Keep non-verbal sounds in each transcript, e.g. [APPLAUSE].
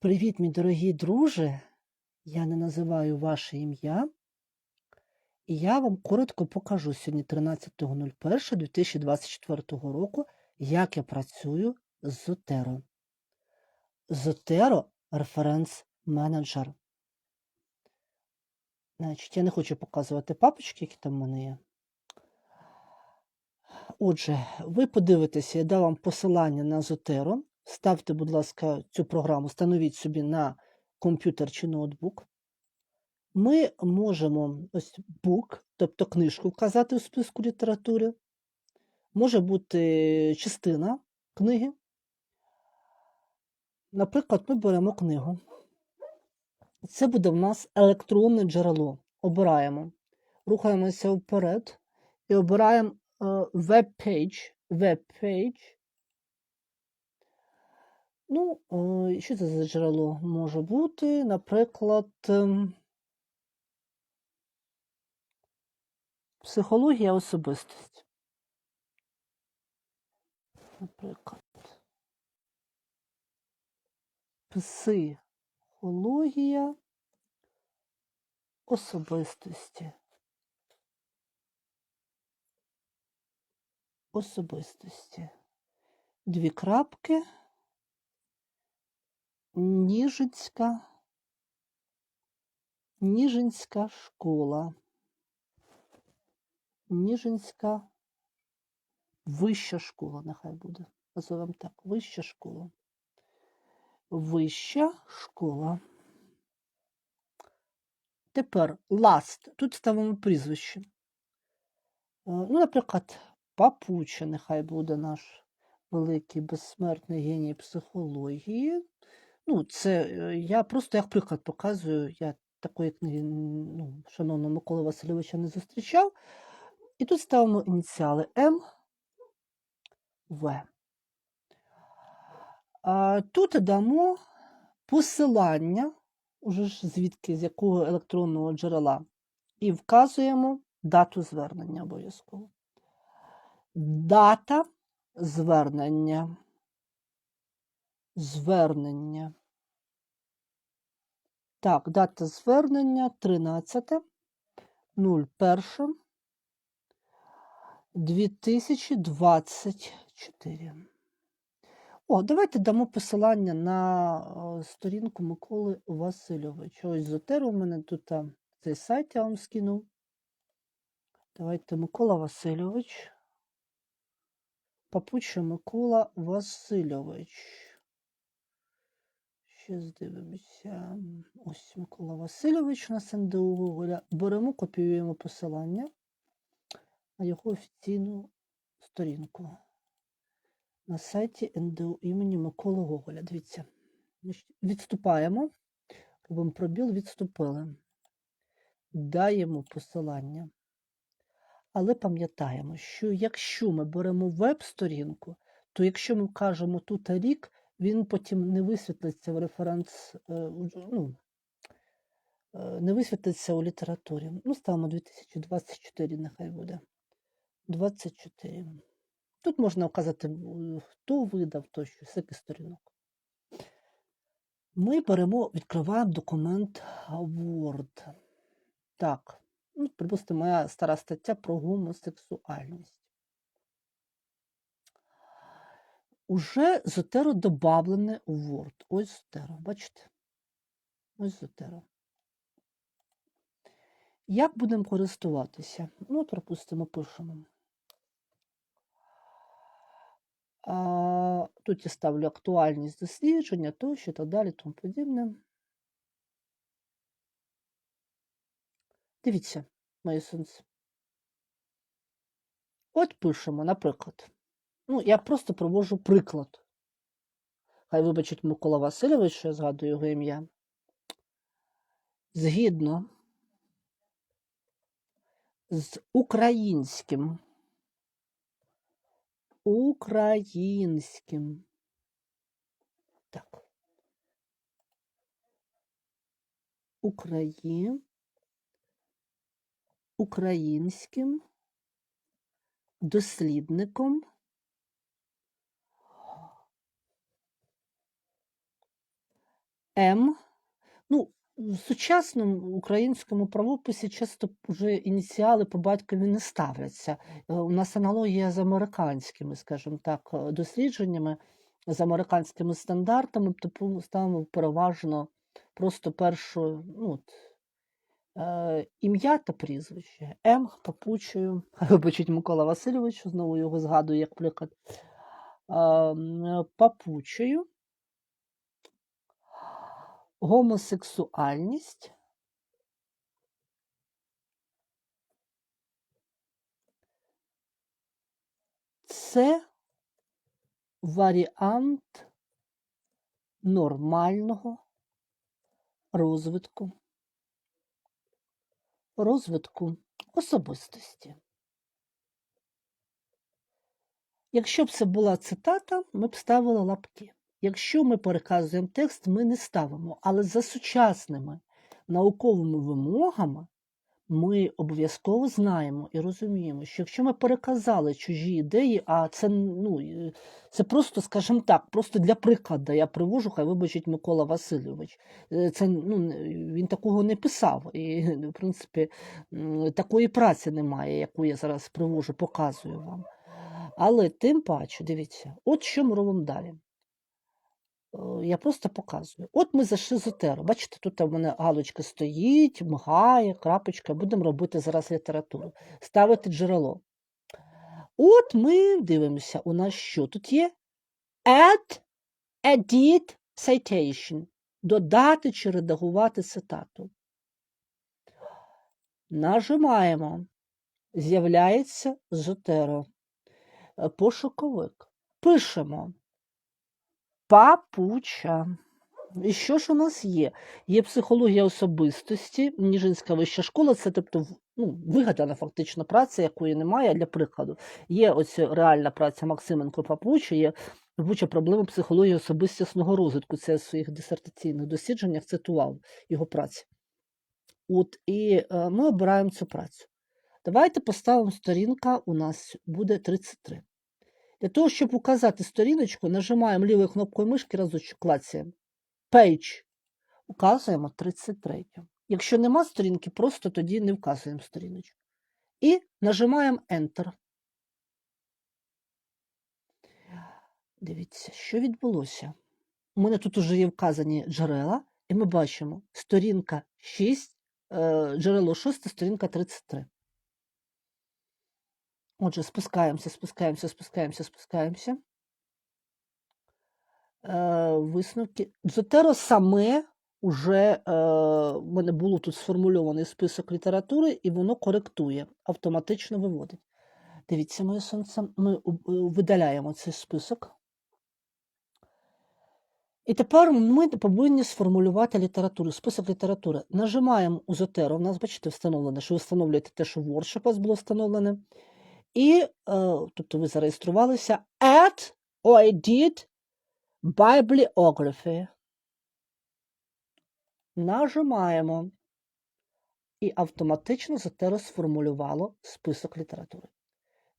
Привіт, мій дорогий друже. Я не називаю ваше ім'я. І я вам коротко покажу сьогодні 13.01.2024 року, як я працюю з Zotero. Zotero референс менеджер. Значить, я не хочу показувати папочки, які там в мене є. Отже, ви подивитеся, я дав вам посилання на Zotero. Ставте, будь ласка, цю програму, встановіть собі на комп'ютер чи ноутбук. Ми можемо ось бук, тобто книжку вказати у списку літератури. Може бути частина книги. Наприклад, ми беремо книгу. Це буде в нас електронне джерело. Обираємо. Рухаємося вперед і обираємо веб-пейдж. Веб-пейдж. Ну, е, що це за джерело може бути? Наприклад, психологія особистості. Наприклад, психологія особистості. Особистості. Дві крапки. Ніжинська, Ніжинська школа. Ніжинська вища школа, нехай буде. Називаємо так, вища школа. Вища школа. Тепер last. Тут ставимо прізвище. Е, Ну, наприклад, Папуча, нехай буде наш великий безсмертний геній психології. Ну, це е, я просто як приклад показую. Я такої книги, ну, шановного Миколи Васильовича, не зустрічав. І тут ставимо ініціали М, В. А, Тут дамо посилання, уже ж звідки, з якого електронного джерела, і вказуємо дату звернення обов'язково. Дата звернення. Звернення. Так, дата звернення 13 01 2024. О, давайте дамо посилання на е, сторінку Миколи Васильовича. Ось Зотеру у мене тут цей сайт я вам скинув. Давайте Микола Васильович. Папуча Микола Васильович. Ще здивимося. Ось Микола Васильович у нас НДУ Гоголя. Беремо, копіюємо посилання на його офіційну сторінку на сайті НДУ імені Миколи Гоголя. Дивіться. Відступаємо, робимо пробіл, відступили. Даємо посилання. Але пам'ятаємо, що якщо ми беремо веб-сторінку, то якщо ми вкажемо тут рік, він потім не висвітлиться в референс, е, ну, е, не висвітлиться у літературі. Ну, ставимо 2024, нехай буде. 24. Тут можна вказати, хто видав тощо, скільки сторінок. Ми беремо, відкриваємо документ Word. Так, ну, припустимо, моя стара стаття про гомосексуальність. Уже Зотеро добавлене у Word. Ось Зотеро, бачите? Ось Зотеро. Як будемо користуватися? Ну, от, припустимо, пишемо. А, тут я ставлю актуальність дослідження, тощо, так далі, тому подібне. Дивіться, моє сонце. От пишемо, наприклад. Ну, я просто проводжу приклад. Хай вибачить Микола Васильович, що я згадую його ім'я. Згідно з українським. Українським. Так. Украї... Українським дослідником М. Ну, в сучасному українському правописі часто вже ініціали по батькові не ставляться. Е, У нас аналогія з американськими, скажімо так, е, дослідженнями, з американськими стандартами, тобто ставимо переважно просто першу, ну, е, ім'я та прізвище. М. Папучею. [LAUGHS] Вибачить Микола Васильович, знову його згадую як приклад. Е, м, Папучею. Гомосексуальність. Це варіант нормального розвитку, розвитку особистості. Якщо б це була цитата, ми б ставили лапки. Якщо ми переказуємо текст, ми не ставимо. Але за сучасними науковими вимогами ми обов'язково знаємо і розуміємо, що якщо ми переказали чужі ідеї, а це ну це просто, скажімо так, просто для прикладу я привожу, хай вибачить Микола Васильович. Е, Це ну він такого не писав. І в принципі такої праці немає, яку я зараз привожу, показую вам. Але тим паче, дивіться, от що ми робимо далі. Е, Я просто показую. От ми зайшли з етеру. Бачите, тут у мене галочка стоїть, мигає, крапочка. Будемо робити зараз літературу. Ставити джерело. От ми дивимося, у нас що тут є? Add, edit, citation. Додати чи редагувати цитату. Нажимаємо. З'являється Зотеро. Е, Пошуковик. Пишемо. Папуча. І що ж у нас є? Є психологія особистості, Ніжинська вища школа, це тобто ну, вигадана фактично праця, якої немає для прикладу. Є ось реальна праця Максименко Папуча, є робоча проблема психології особистісного розвитку. Це в своїх дисертаційних дослідженнях цитував його праці. От, і е, ми обираємо цю працю. Давайте поставимо сторінка, у нас буде 33. Для того, щоб указати сторіночку, нажимаємо лівою кнопкою мишки разочок клацаємо. Page. Указуємо 33. Якщо нема сторінки, просто тоді не вказуємо сторіночку. І нажимаємо Enter. Дивіться, що відбулося. У мене тут вже є вказані джерела, і ми бачимо сторінка 6, е, джерело 6, сторінка 33. Отже, спускаємося, спускаємося, спускаємося, спускаємося. Е, висновки. Дзотеро саме уже е, в мене було тут сформульований список літератури, і воно коректує, автоматично виводить. Дивіться, моє сонце, ми видаляємо цей список. І тепер ми повинні сформулювати літературу, список літератури. Нажимаємо у Зотеро, у нас, бачите, встановлене, що ви встановлюєте те, що в Word, у вас було встановлене. І, е, тобто ви зареєструвалися or Edit Bibliography. Нажимаємо. І автоматично Zotero сформулювало список літератури.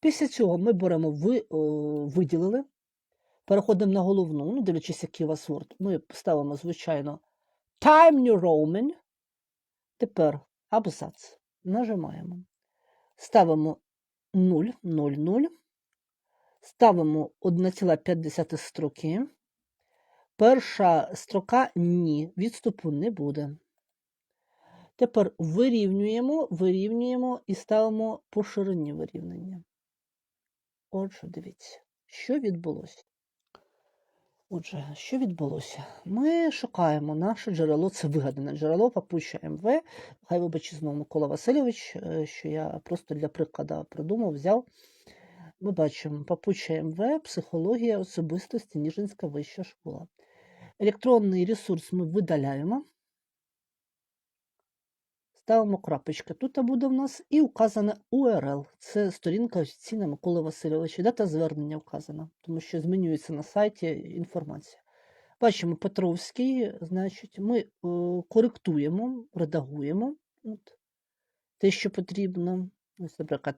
Після цього ми беремо ви, о, виділили, переходимо на головну, ну, дивлячись, який у вас Word. Ми ставимо, звичайно, Time New Roman. Тепер абзац. Нажимаємо. Ставимо 0, 0, 0. Ставимо 1,5 строки. Перша строка ні, відступу не буде. Тепер вирівнюємо, вирівнюємо і ставимо по ширині вирівняння. Отже, дивіться, що відбулося. Отже, що відбулося? Ми шукаємо наше джерело, це вигадане джерело Папуча МВ. Хай вибачить знову Микола Васильович, е, що я просто для прикладу придумав, взяв. Ми бачимо Папуча МВ, психологія особистості, Ніжинська вища школа. Електронний ресурс ми видаляємо. Ставимо крапочка. Тут буде в нас і указане URL. Це сторінка офіційна Миколи Васильовича. Дата звернення вказана, тому що змінюється на сайті інформація. Бачимо Петровський, значить, ми е, коректуємо, редагуємо от, те, що потрібно. Ось, наприклад,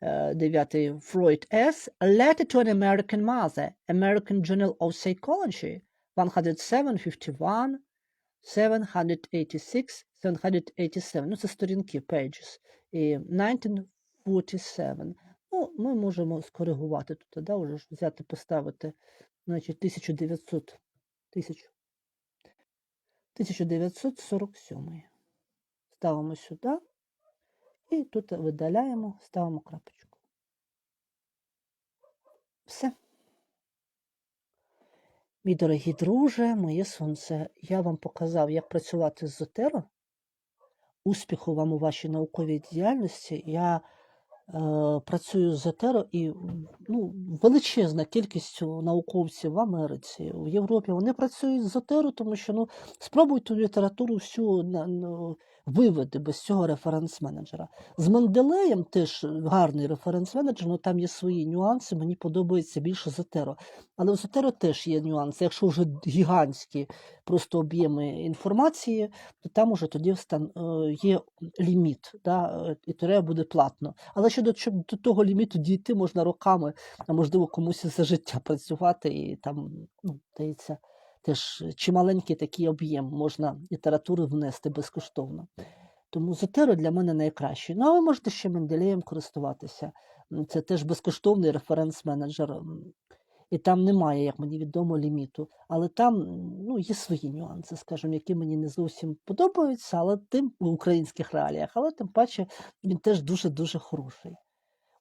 е, дев'ятий Freud S. Letter to an American Mother, American Journal of Psychology, 107, 51. 786, 787. Ну, це сторінки, pages. І 1947. Ну, ми можемо скоригувати тут, да, уже ж взяти, поставити, значить, 1900, 1000, 1947. Ставимо сюди. І тут видаляємо, ставимо крапочку. Все. Мій дорогий друже, моє сонце, я вам показав, як працювати з Зотеро. Успіху вам у вашій науковій діяльності. Я е, працюю з Етеро і ну, величезна кількість науковців в Америці, в Європі. Вони працюють з Зотеро, тому що ну, спробуйте літературу всю на, на, виведи без цього референс-менеджера. З Менделеєм теж гарний референс-менеджер, але там є свої нюанси. Мені подобається більше Зотеро. Але у Зотеро теж є нюанси. Якщо вже гігантські просто об'єми інформації, то там уже тоді е, є ліміт, да, і треба буде платно. Але ще до, того ліміту дійти можна роками, а можливо комусь за життя працювати, і там, ну, здається, теж чималенький такий об'єм можна літератури внести безкоштовно. Тому Зотеро для мене найкращий. Ну, а ви можете ще Менделеєм користуватися. Це теж безкоштовний референс-менеджер. І там немає, як мені відомо, ліміту. Але там ну, є свої нюанси, скажімо, які мені не зовсім подобаються, але тим в українських реаліях, але тим паче він теж дуже-дуже хороший.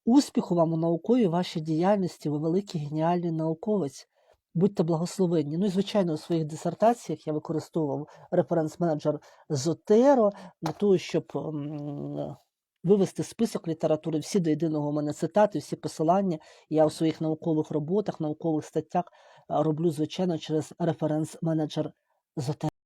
Успіху вам у науковій вашій діяльності, ви великий геніальний науковець. Будьте благословенні. Ну і звичайно, у своїх дисертаціях я використовував референс-менеджер Зотеро для того, щоб вивести список літератури, всі до єдиного у мене цитати, всі посилання. Я у своїх наукових роботах, наукових статтях роблю, звичайно, через референс-менеджер Зотеро.